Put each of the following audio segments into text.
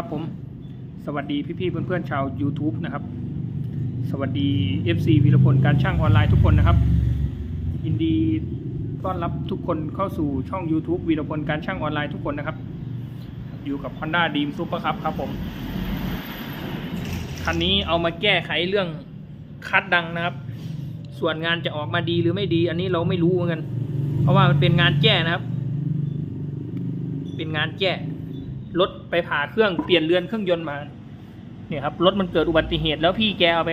ครับผม สวัสดีพี่ๆเพื่อนๆชาว YouTube นะครับ สวัสดี FC วีรพลการช่างออนไลน์ทุกคนนะครับ ยินดีต้อนรับทุกคนเข้าสู่ช่อง YouTube วีรพลการช่างออนไลน์ทุกคนนะครับ อยู่กับ Honda Dream Super ครับครับผม คันนี้เอามาแก้ไขเรื่องคัดดังนะครับ ส่วนงานจะออกมาดีหรือไม่ดี อันนี้เราไม่รู้เหมือนกัน เพราะว่ามันเป็นงานแก้นะครับ เป็นงานแก้ ไปผ่าเครื่องเปลี่ยนเรือนเครื่องยนต์มา เนี่ยครับรถมันเกิดอุบัติเหตุ แล้วพี่แกเอาไป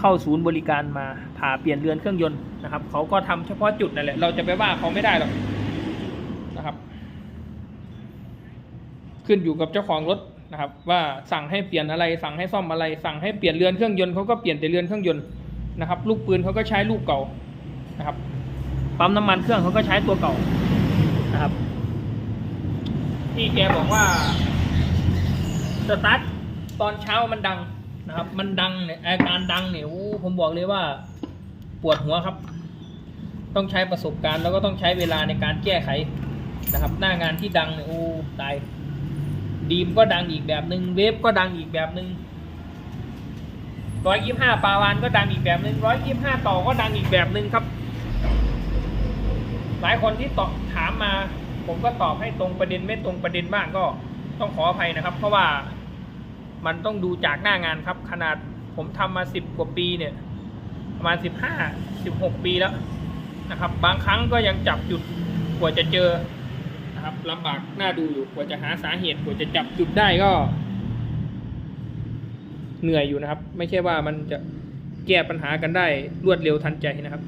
เข้าศูนย์บริการมาผ่าเปลี่ยนเรือนเครื่องยนต์นะครับเขาก็ทำเฉพาะจุดนั่นแหละเราจะไปว่าเขาไม่ได้หรอกนะครับ ขึ้นอยู่กับเจ้าของรถนะครับ ว่าสั่งให้เปลี่ยนอะไร สั่งให้ซ่อมอะไร สั่งให้เปลี่ยนเรือนเครื่องยนต์เขาก็เปลี่ยนแต่เรือนเครื่องยนต์นะครับ ลูกปืนเขาก็ใช้ลูกเก่านะครับปั๊มน้ำมันเครื่องเขาก็ใช้ตัวเก่านะครับ ที่แกบอกว่าสตาร์ทตอนเช้ามันดังนะครับ มันดังเนี่ยอาการดังเนี่ยโอ้ผมบอกเลยว่าปวดหัวครับ ต้องใช้ประสบการณ์แล้วก็ต้องใช้เวลาในการแก้ไขนะครับ หน้างานที่ดังเนี่ยโอ้ตายดีมก็ดังอีกแบบหนึ่งเวฟก็ดังอีกแบบหนึ่งร้อยยี่ห้าปาวานก็ดังอีกแบบหนึ่งร้อยยี่ห้าต่อก็ดังอีกแบบหนึ่งครับ หลายคนที่ตอบถามมา ผมก็ตอบให้ตรงประเด็นไม่ตรงประเด็นบ้างก็ต้องขออภัยนะครับ เพราะว่ามันต้องดูจากหน้างานครับ ขนาดผมทำมาสิบกว่าปีเนี่ยประมาณสิบห้าสิบหกปีแล้วนะครับ บางครั้งก็ยังจับจุดกว่าจะเจอนะครับลำบากน่าดูอยู่กว่าจะหาสาเหตุกว่าจะจับจุดได้ก็ เหนื่อยอยู่นะครับ ไม่ใช่ว่ามันจะแก้ปัญหากันได้รวดเร็วทันใจนะครับ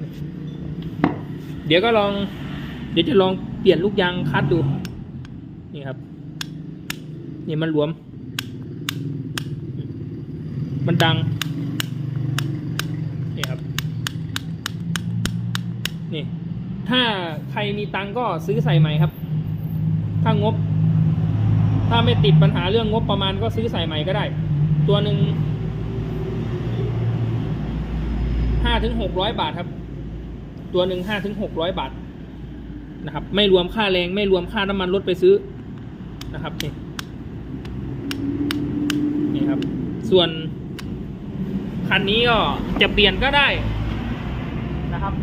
เดี๋ยวก็ลอง เดี๋ยวจะลอง เปลี่ยนลูกยางคัดดู นี่ครับ นี่มันหลวม มันดัง นี่ครับ นี่ ถ้าใครมีตังก็ซื้อใส่ใหม่ครับ ถ้างบ ถ้าไม่ติดปัญหาเรื่องงบประมาณก็ซื้อใส่ใหม่ก็ได้ ตัวหนึ่งห้าถึงหกร้อยบาทครับ ตัวหนึ่งห้าถึงหกร้อยบาท นะครับ ไม่รวมค่าแรงไม่รวมค่าน้ำมันรถไปซื้อนะครับนี่นี่ครับ ส่วนคันนี้ก็จะเปลี่ยนก็ได้นะครับ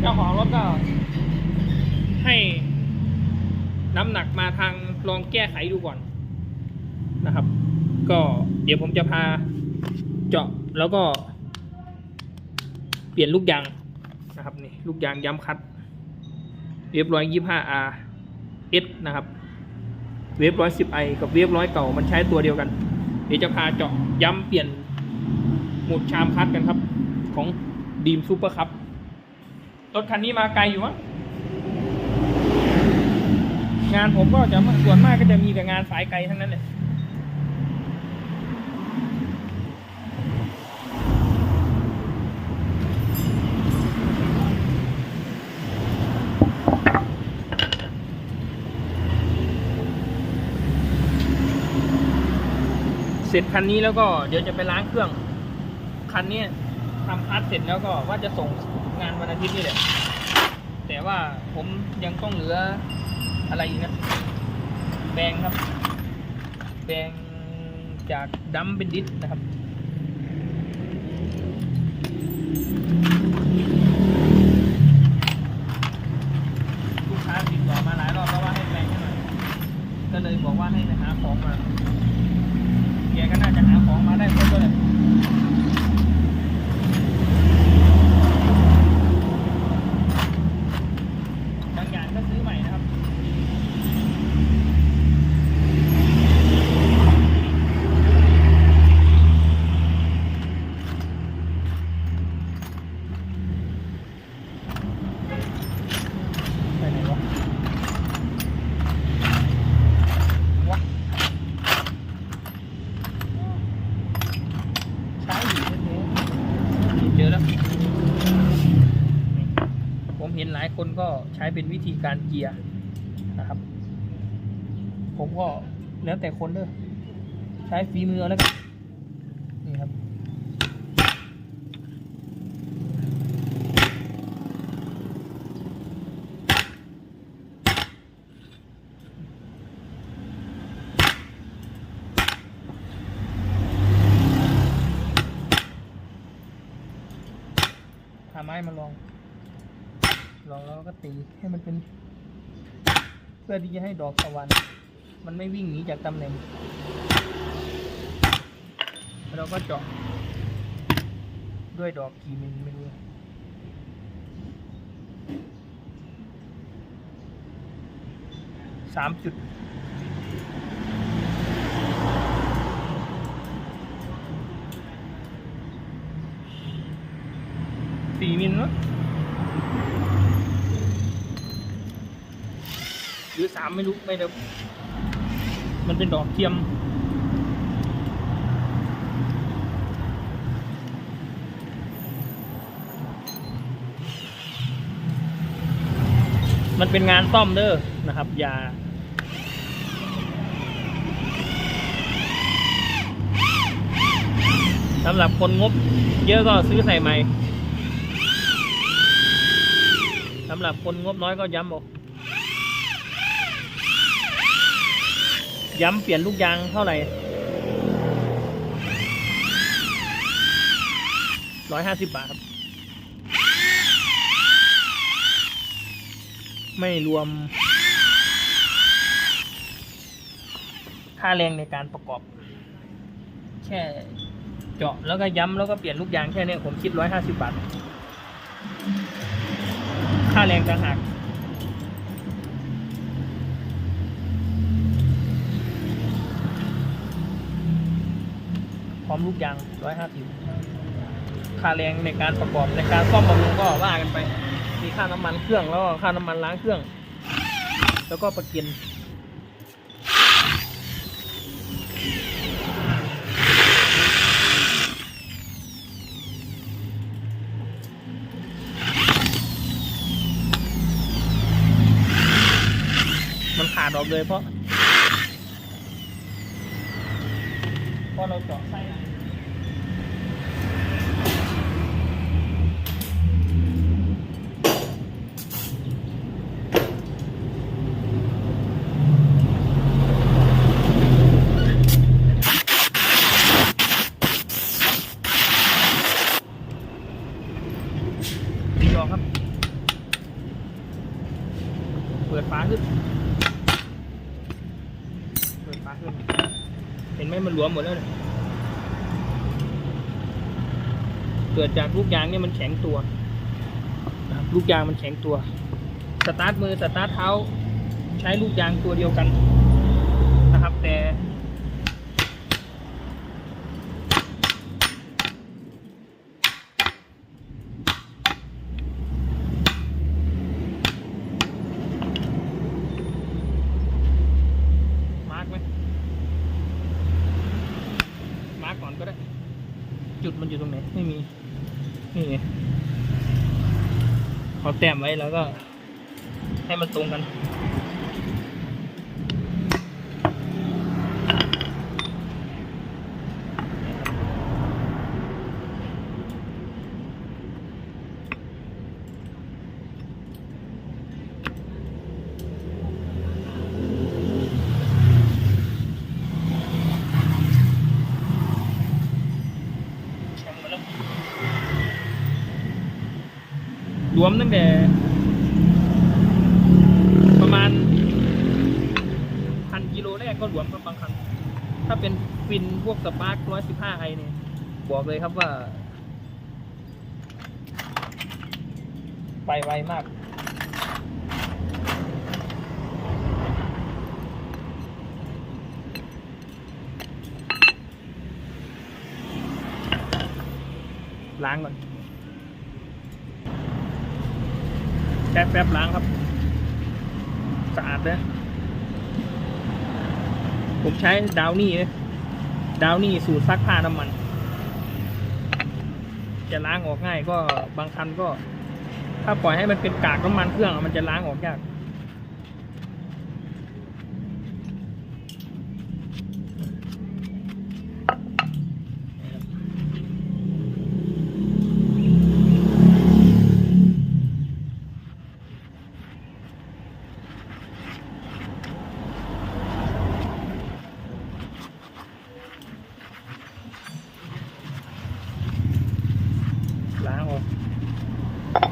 เจ้าของรถก็ให้น้ำหนักมาทางลองแก้ไขดูก่อนนะครับ ก็เดี๋ยวผมจะพาเจาะแล้วก็เปลี่ยนลูกยางนะครับนี่ลูกยางย้ำคัด เวฟร้อยยี่ห้า R S นะครับ เวฟร้อยสิบไอกับเวฟร้อยเก่ามันใช้ตัวเดียวกัน เดี๋ยวจะพาเจาะย้ำเปลี่ยนหมุดชามคัดกันครับ ของดีมซูเปอร์คัพรถคันนี้มาไกลอยู่มั้งงานผมก็จะส่วนมากก็จะมีแต่งานสายไกลทั้งนั้นเลย เสร็จคันนี้แล้วก็เดี๋ยวจะไปล้างเครื่อง คันนี้ทำพาร์ทเสร็จแล้วก็ว่าจะส่งงานวันอาทิตย์นี่แหละ แต่ว่าผมยังต้องเหลืออะไรอีกนะแบงครับ แบงจากดัมเป็นดิสนะครับ เกียร์นะครับ ผมก็แล้วแต่คนเด้อใช้ฝีมือแล้วกันนี่ครับไม้มาลอง ลองแล้วก็ตีให้มันเป็น พื่อที่จะให้ดอกตะวัน มันไม่วิ่งหนีจากตำแหน่ง เราก็เจาะด้วยดอกกี่มิลไม่รู้สามจุด สี่มิลเนอะ หรือสามไม่รู้ไม่เดามันเป็นดอกเทียม มันเป็นงานซ่อมเด้อนะครับ อย่าสำหรับคนงบ เยอะก็ซื้อใส่ใหม่สำหรับคนงบน้อยก็ย้ำบอก ย้ำเปลี่ยนลูกยางเท่าไหร่ร้อยห้าสิบบาทครับ ไม่รวม ค่าแรงในการประกอบ แค่เจาะแล้วก็ย้ำแล้วก็เปลี่ยนลูกยางแค่เนี้ยผมคิดร้อยห้าสิบบาท ค่าแรงต่างหาก พร้อมลูกยางร้อยห้าสิบค่าแรงในการประกอบในการซ่อมบำรุงก็ว่ากันไป มีค่าน้ำมันเครื่องแล้วก็ค่าน้ำมันล้างเครื่อง แล้วก็ประกันมันขาดออกเลยเพราะ พราะเราเจาะไส้ดอกครับ เปิดฝาขึ้น เปิดฝาขึ้น เห็นไหมมันหลวมหมดแล้วเนี่ยเกิดจากลูกยางเนี่ย มันแข็งตัวนะครับลูกยางมันแข็งตัว สตาร์ทมือสตาร์ทเท้า ใช้ลูกยางตัวเดียวกันนะครับ แต่ มาร์กไหม มาร์กก่อนก็ได้ จุดมันอยู่ตรงไหน ไม่มี นี่ไงเขา แต้มไว้แล้วก็ให้มันตรงกัน แข็งมาแล้วรวม ตั้งแต่ ประมาณพันกิโลแรกก็รวมครับบางคัน ถ้าเป็นฟินพวกสปาร์คร้อยสิบห้าไอเนี่ย บอกเลยครับว่า ไปไวมากล้างก่อน แค่แป๊บล้างครับ สะอาดเลยผมใช้ดาวนี่นะดาวนี่สูตรซักผ้าน้ำมัน จะล้างออกง่ายก็บางคันก็ ถ้าปล่อยให้มันเป็นกากน้ำมันเครื่องมันจะล้างออกยาก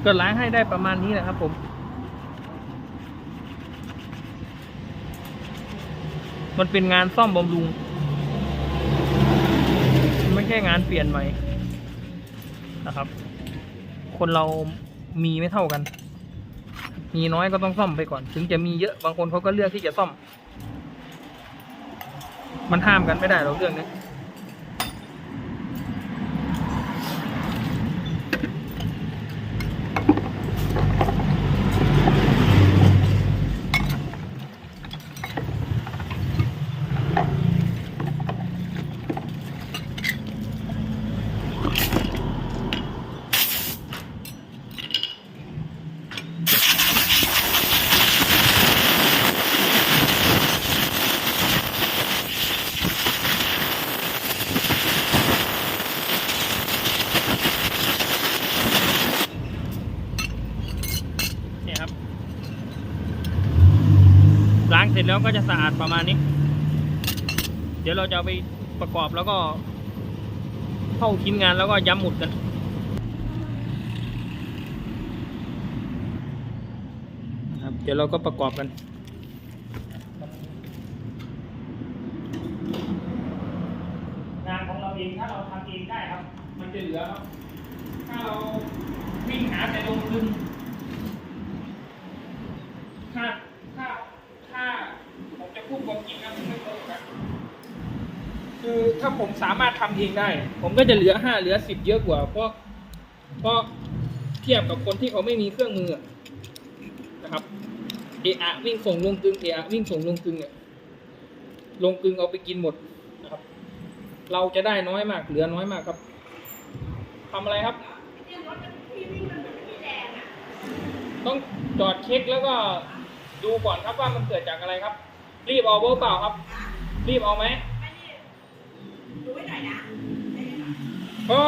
ก็ล้างให้ได้ประมาณนี้แหละครับผมมันเป็นงานซ่อมบำรุง ไม่ใช่งานเปลี่ยนใหม่นะครับ คนเรามีไม่เท่ากัน มีน้อยก็ต้องซ่อมไปก่อน ถึงจะมีเยอะบางคนเขาก็เลือกที่จะซ่อม มันห้ามกันไม่ได้หรอกเรื่องนี้ เนี่ยครับ ล้างเสร็จแล้วก็จะสะอาดประมาณนี้ เดี๋ ยวเราจะไปประกอบแล้วก็เข้าชิ้นงานแล้วก็ย้ำหมุดกันครับเดี๋ยวเราก็ประกอบกันงานของเราเองถ้าเราทำเองได้ครับ มันจะเหลือครับถ้าเราวิ่งหาแต่ลงทุน ถ้าถ้าถ้าผมจะพูดความจริงนะผมไม่โกหกนะคือถ้าผม สามารถทำเองได้ ผมก็จะเหลือห้าเหลือสิบเยอะกว่า เพราะเพราะเทียบกับคนที่เขาไม่มีเครื่องมือนะครับเอะอะวิ่งส่งลงกึงเอะอะวิ่งส่งลงกึงเนี่ยลงกึงเอาไปกินหมดนะครับ เราจะได้น้อยมากเหลือน้อยมากครับทำอะไรครับต้องจอดเช็คแล้วก็ดูก่อนครับว่ามันเกิดจากอะไรครับ รีบเอาเบอร์เปล่าครับ รีบเอาไหม ก็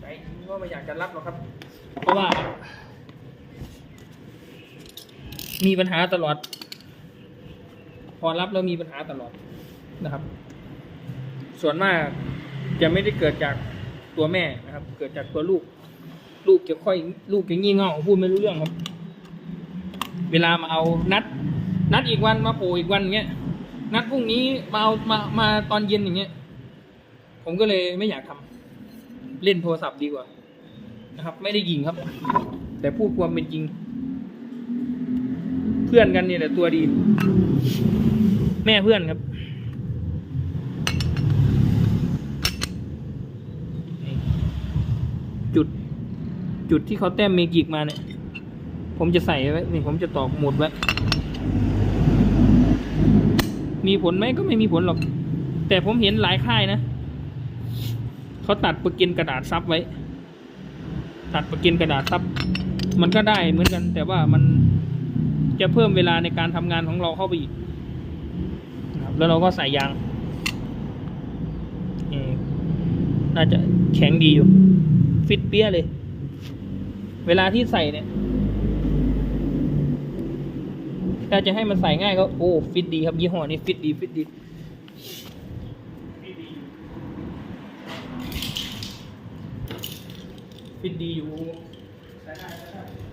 ใจจริงก็ไม่อยากจะรับหรอกครับ เพราะว่า มีปัญหาตลอด พอรับแล้วมีปัญหาตลอดนะครับ ส่วนมากจะไม่ได้เกิดจากตัวแม่นะครับ เกิดจากตัวลูก ลูกจะค่อย ลูกจะงี่เง่าพูดไม่รู้เรื่องครับ เวลามาเอานัด นัดอีกวันมาโผล่อีกวันอย่างเงี้ยนัดพรุ่งนี้มาเอามามาตอนเย็นอย่างเงี้ย ผมก็เลยไม่อยากทำเล่นโทรศัพท์ดีกว่า นะครับ ไม่ได้ยิงครับ แต่พูดความเป็นจริง เพื่อนกันนี่แหละตัวดี แม่เพื่อนครับจุด จุดที่เขาแต้มเมกิกมาเนี่ย ผมจะใส่ไว้นี่ผมจะตอกหมุดไว้มีผลไหมก็ไม่มีผลหรอก แต่ผมเห็นหลายค่ายนะ เขาตัดประกินกระดาษซับไว้ ตัดประกินกระดาษซับมันก็ได้เหมือนกัน แต่ว่ามันจะเพิ่มเวลาในการทำงานของเราเข้าไปอีกครับแล้วเราก็ใส่ยางน่าจะแข็งดีอยู่ ฟิตเปี้ยเลย เวลาที่ใส่เนี่ยถ้าจะให้มันใส่ง่ายก็โอ้ ฟิตดีครับยี่ห้อนี้ฟิตดี ฟิตดี ฟิตดีอยู่ใช้ได้ใช้ได้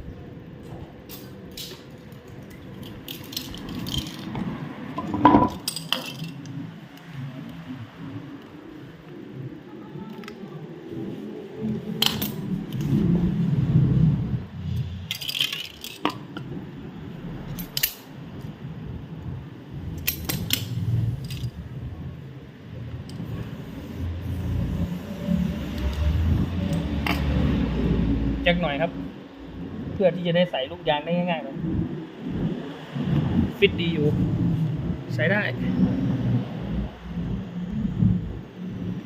หน่อยครับ เพื่อที่จะได้ใส่ลูกยางได้ง่ายๆนะฟิตดีอยู่ ใช้ได้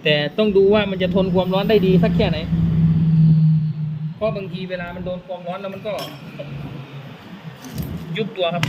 แต่ต้องดูว่ามันจะทนความร้อนได้ดีสักแค่ไหน เพราะบางทีเวลามันโดนความร้อนแล้วมันก็ ยุบตัวครับ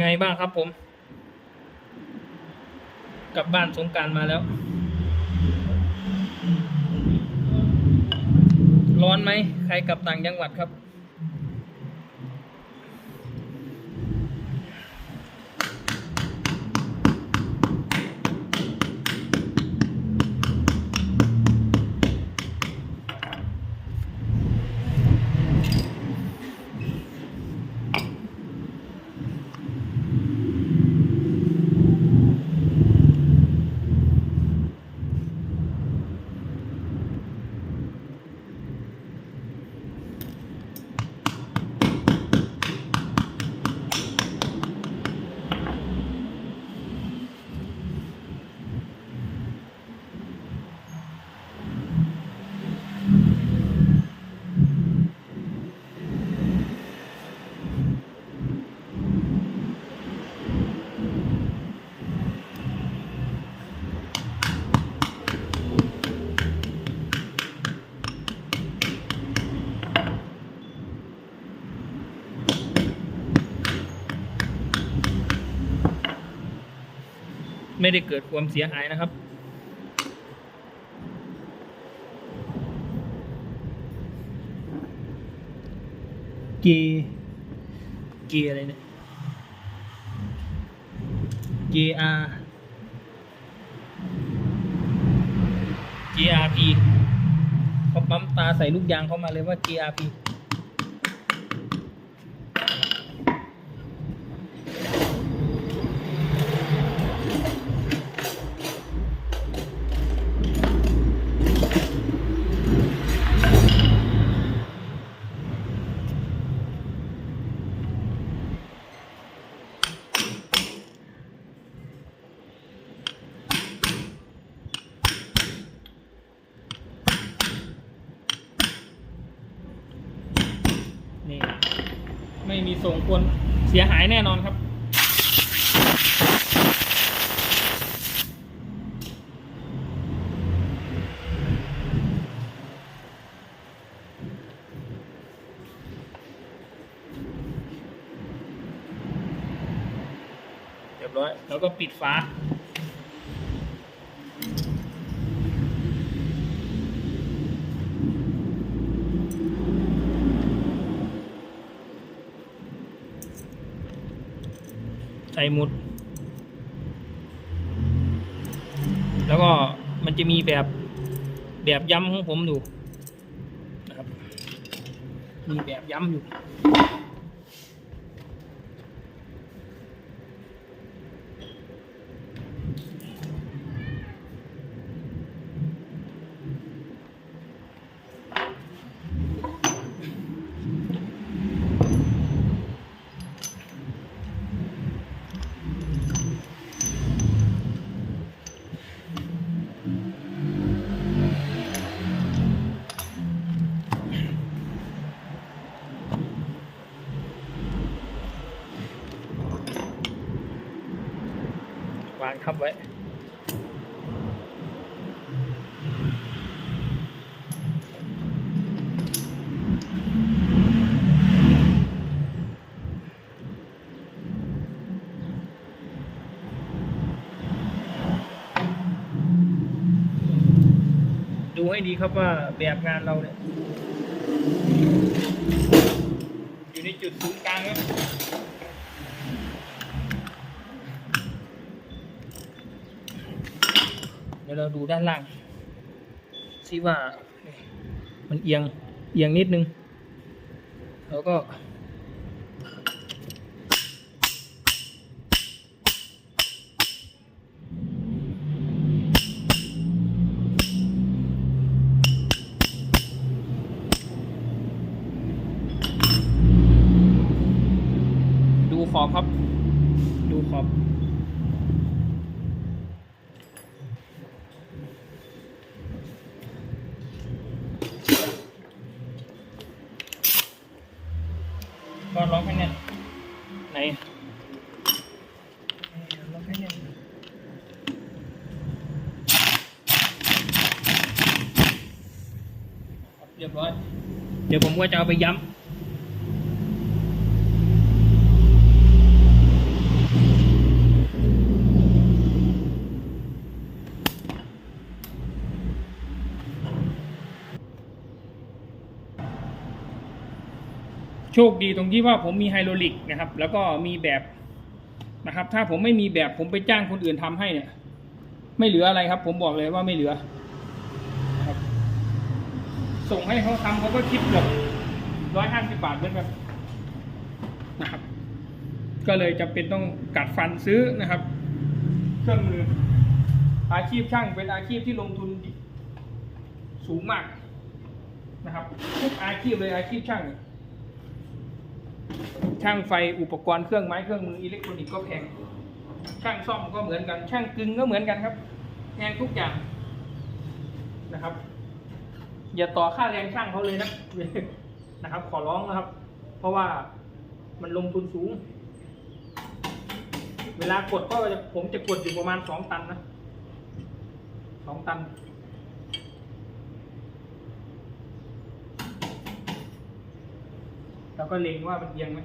ไงบ้างครับผม กลับบ้านสงการมาแล้ว ร้อนไหม ใครกลับต่างจังหวัดครับ ไม่ได้เกิดความเสียหายนะครับ เกเกอะไรเนี่ย GR GRP เขาปั๊มตาใส่ลูกยางเข้ามาเลยว่า GRP นี่ ไม่มีส่ง ควรเสียหายแน่นอนครับ เรียบร้อย แล้วก็ปิดฝา ใส่หมุด แล้วก็มันจะมีแบบแบบย้ำของผมอยู่นะครับ มีแบบย้ำอยู่างทับไว้ ดูให้ดีครับว่าแบบงานเราเนี่ย อยู่ในจุดศูนย์กลางครับ เดี๋ ยวเราดูด้านล่างซิว่ามันเอียงเอียงนิดนึง แล้วก็ ว่าจะเอาไปย้ำโชคดีตรงที่ว่าผมมีไฮโดรลิกนะครับ แล้วก็มีแบบนะครับ ถ้าผมไม่มีแบบผมไปจ้างคนอื่นทำให้เนี่ย ไม่เหลืออะไรครับ ผมบอกเลยว่าไม่เหลือส่งให้เขาทำเขาก็คิดแบบ ร้อยห้าสิบบาทเหมือนกันนะครับ ก็เลยจำเป็นต้องกัดฟันซื้อนะครับ เครื่องมือ อาชีพช่างเป็นอาชีพที่ลงทุนสูงมากนะครับทุกอาชีพเลยอาชีพช่าง ช่างไฟอุปกรณ์เครื่องไม้เครื่องมืออิเล็กทรอนิกส์ก็แพง ช่างซ่อมก็เหมือนกัน ช่างกึงก็เหมือนกันครับแพงทุกอย่างนะครับ อย่าต่อค่าแรงช่างเขาเลยนะ นะครับ ขอร้องนะครับ เพราะว่ามันลงทุนสูง เวลากดก็จะผมจะกดอยู่ประมาณสองตันนะสองตัน แล้วก็เล็งว่ามันเอียงไหม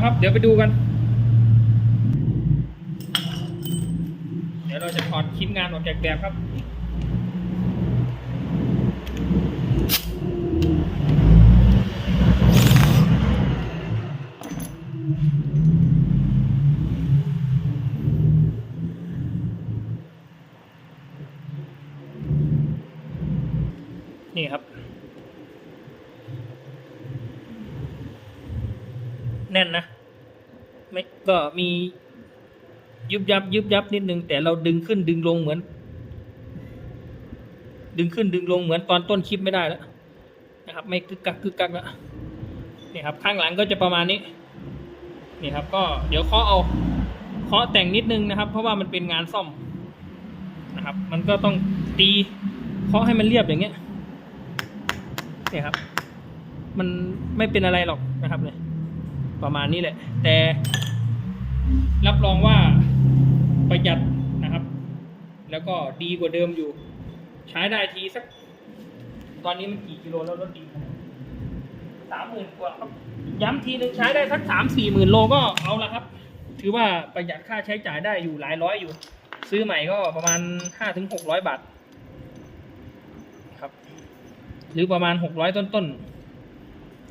เสร็จแล้วครับ เดี๋ยวไปดูกัน เดี๋ยวเราจะถอดชิ้นงานออกจากแบบครับ แน่นนะไม่ก็มียุบยับยุบยับนิดนึงแต่เราดึงขึ้นดึงลงเหมือน ดึงขึ้นดึงลงเหมือนตอนต้นคลิปไม่ได้แล้วนะครับ ไม่กึกกักกึกกักแล้วนี่ครับ ข้างหลังก็จะประมาณนี้นี่ครับ ก็เดี๋ยวเคาะเอาเคาะแต่งนิดนึงนะครับ เพราะว่ามันเป็นงานซ่อมนะครับ มันก็ต้องตีเคาะให้มันเรียบอย่างเงี้ยเนี่ยครับ มันไม่เป็นอะไรหรอกนะครับเนี่ย ประมาณนี้แหละ แต่รับรองว่าประหยัดนะครับ แล้วก็ดีกว่าเดิมอยู่ ใช้ได้ทีสัก ตอนนี้มันกี่กิโลแล้วรถดีสามหมื่นกว่าครับ ย้ำทีหนึ่งใช้ได้สักสามสี่หมื่นโลก็เอาละครับ ถือว่าประหยัดค่าใช้จ่ายได้อยู่หลายร้อยอยู่ ซื้อใหม่ก็ประมาณห้าถึงหกร้อยบาทครับ หรือประมาณหกร้อยต้นๆ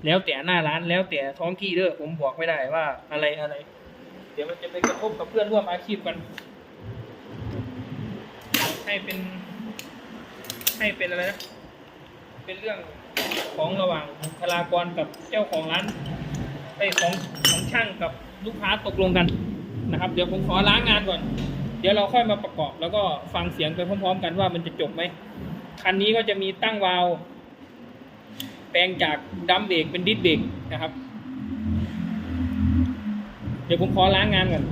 แล้วแต่หน้าร้านแล้วแต่ท้องที่เด้อผมบอกไม่ได้ว่าอะไรอะไรแดี๋ยวมันจะไปกระทบกับเพื่อนร่วมอาชีพกัน ให้เป็น ให้เป็นอะไรนะ เป็นเรื่องของระหว่างบุคลากรกับเจ้าของร้านไอ้ของของช่างกับลูกค้าตกลงกันนะครับ เดี๋ยวผมขอล้างงานก่อน เดี๋ยวเราค่อยมาประกอบ แล้วก็ฟังเสียงไปพร้อม ๆ กันว่ามันจะจบไหมคันนี้ก็จะมีตั้งวาล์ว แปลงจากดัมเบรกเป็นดิสเบรกนะครับ เดี๋ยวผมขอล้างงานก่อน